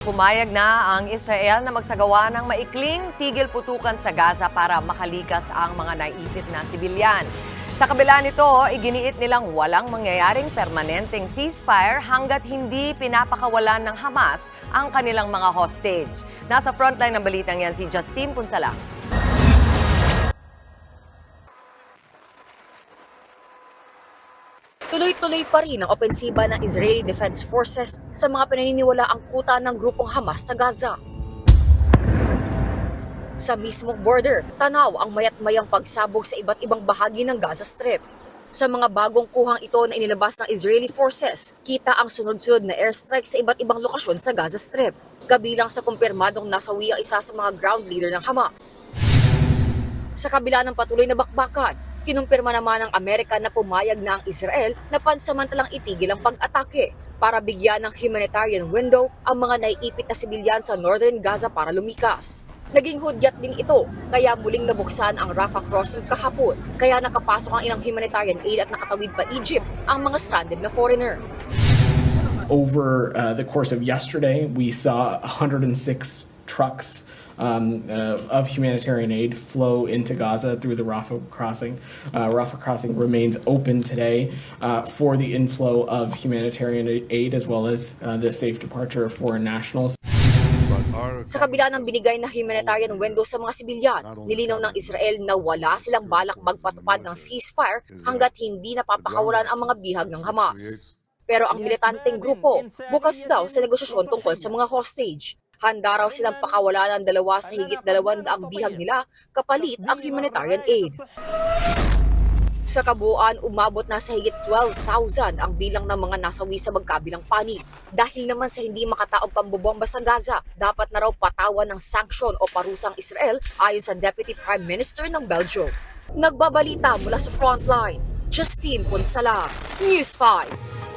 Pumayag na ang Israel na magsagawa ng maikling tigil putukan sa Gaza para makalikas ang mga naipit na sibilyan. Sa kabila nito, iginiit nilang walang mangyayaring permanenteng ceasefire hanggat hindi pinapakawalan ng Hamas ang kanilang mga hostage. Nasa frontline ng balitang yan si Justine Punsala. Tuloy-tuloy pa rin ang opensiba ng Israeli Defense Forces sa mga pinaniniwalaang kuta ng grupong Hamas sa Gaza. Sa mismong border, tanaw ang mayat-mayang pagsabog sa iba't ibang bahagi ng Gaza Strip. Sa mga bagong kuhang ito na inilabas ng Israeli Forces, kita ang sunod-sunod na airstrike sa iba't ibang lokasyon sa Gaza Strip, kabilang sa kumpirmadong nasawi ang isa sa mga ground leader ng Hamas. Sa kabila ng patuloy na bakbakan, kinumpirma naman ng Amerika na pumayag na ang Israel na pansamantalang itigil ang pag-atake para bigyan ng humanitarian window ang mga naiipit na sibilyan sa northern Gaza para lumikas. Naging hudyat din ito kaya muling nabuksan ang Rafah crossing kahapon kaya nakapasok ang ilang humanitarian aid at nakatawid pa Egypt ang mga stranded na foreigner. over uh, the course of yesterday, we saw 106 trucks um, uh, of humanitarian aid flow into Gaza through the Rafah crossing. Uh, Rafah crossing remains open today uh, for the inflow of humanitarian aid as well as uh, the safe departure of foreign nationals. Sa kabila ng binigay na humanitarian window sa mga sibilyan, nilinaw ng Israel na wala silang balak magpatupad ng ceasefire hanggat hindi napapakawalan ang mga bihag ng Hamas. Pero ang militanteng grupo, bukas daw sa negosasyon tungkol sa mga hostage. Handa raw silang pakawalan ng dalawa sa higit dalawandaang bihag nila kapalit ang humanitarian aid. Sa kabuuan, umabot na sa higit 12,000 ang bilang ng mga nasawi sa magkabilang panig. Dahil naman sa hindi makataong pambobomba sa Gaza, dapat na raw patawan ng sanksyon o parusang Israel ayon sa Deputy Prime Minister ng Belgium. Nagbabalita mula sa frontline, Justine Punsala, News 5.